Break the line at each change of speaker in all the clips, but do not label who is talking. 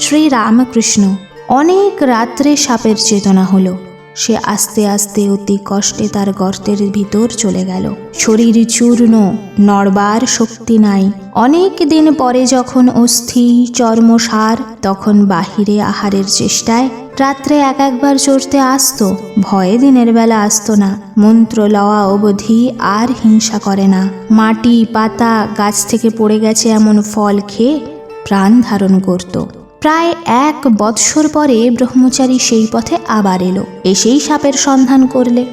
শ্রী রামকৃষ্ণ অনেক রাত্রে সাপের চেতনা হলো। সে আস্তে আস্তে অতি কষ্টে তার গর্তের ভিতর চলে গেল। শরীর চূর্ণ, নড়বার শক্তি নাই। অনেক দিন পরে যখন অস্থি চর্মসার তখন বাহিরে আহারের চেষ্টায় রাত্রে এক একবার চড়তে আসতো। ভয়ে দিনের বেলা আসতো না। মন্ত্র লওয়া অবধি আর হিংসা করে না। মাটি, পাতা, গাছ থেকে পড়ে গেছে এমন ফল খেয়ে প্রাণ ধারণ করত। প্রায় এক বৎসর পরে ব্রহ্মচারী সেই পথে আবার এলো। এসেই সাপের সন্ধান করলে।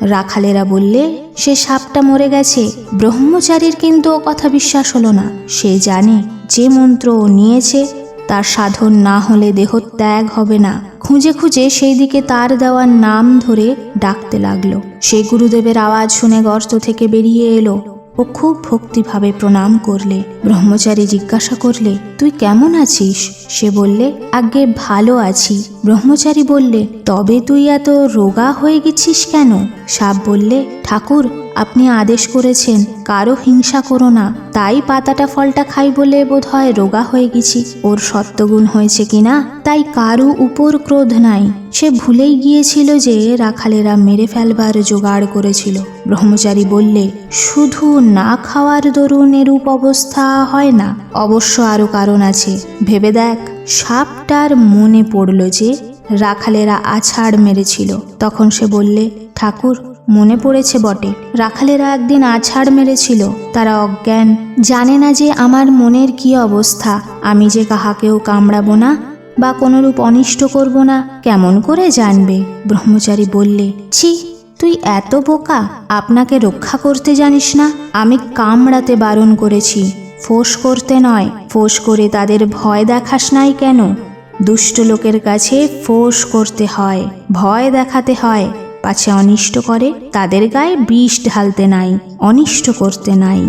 রাখালেরা বললে, সে সাপটা মরে গেছে। ব্রহ্মচারীর কিন্তু ও কথা বিশ্বাস হলো না। সে জানে যে মন্ত্র ও নিয়েছে, তার সাধন না হলে দেহ ত্যাগ হবে না। খুঁজে খুঁজে সেই দিকে তার দেওয়ার নাম ধরে ডাকতে লাগল। সে গুরুদেবের আওয়াজ শুনে গর্ত থেকে বেরিয়ে এলো। ও খুব ভক্তিভাবে প্রণাম করলে, ব্রহ্মচারী জিজ্ঞাসা করলে, তুই কেমন আছিস? সে বললে আগে ভালো আছি। ব্রহ্মচারী বললে, তবে তুই এত রোগা হয়ে গেছিস কেন? সাপ বললে, ঠাকুর আপনি আদেশ করেছেন, কারও হিংসা করো না। তাই পাতাটা ফলটা খাই বলে বোধ হয় রোগা হয়ে গেছি। ওর সত্যগুণ হয়েছে কিনা তাই কারও উপর ক্রোধ নাই। সে ভুলেই গিয়েছিল যে রাখালেরা মেরে ফেলবার জোগাড় করেছিল। ব্রহ্মচারী বললে, শুধু না খাওয়ার দরুন এরূপ অবস্থা হয় না। অবশ্য আরও কারণ আছে। ভেবে দেখ, সাপটার মনে পড়ল যে রাখালেরা আছাড় মেরেছিল। তখন সে বললে, ঠাকুর মনে পড়েছে বটে। রাখালেরা একদিন আছাড় মেরেছিল। তারা অজ্ঞান। জানে না যে আমার মনের কি অবস্থা। আমি যে কাহাকেও কামড়াবো না বা কোনোরূপ অনিষ্ট করব না, কেমন করে জানবে? ব্রহ্মচারী বললে, ছি, তুই এত বোকা, আপনাকে রক্ষা করতে জানিস না? আমি কামড়াতে বারণ করেছি। ফোঁস করতে নয়। ফোঁস করে তাদের ভয় দেখাস নাই কেন? দুষ্ট লোকের কাছে ফোঁস করতে হয়। ভয় দেখাতে হয়। পাছে অনিষ্ট করে তাদের গায়ে বিষ ঢালতে নাই অনিষ্ট করতে নাই।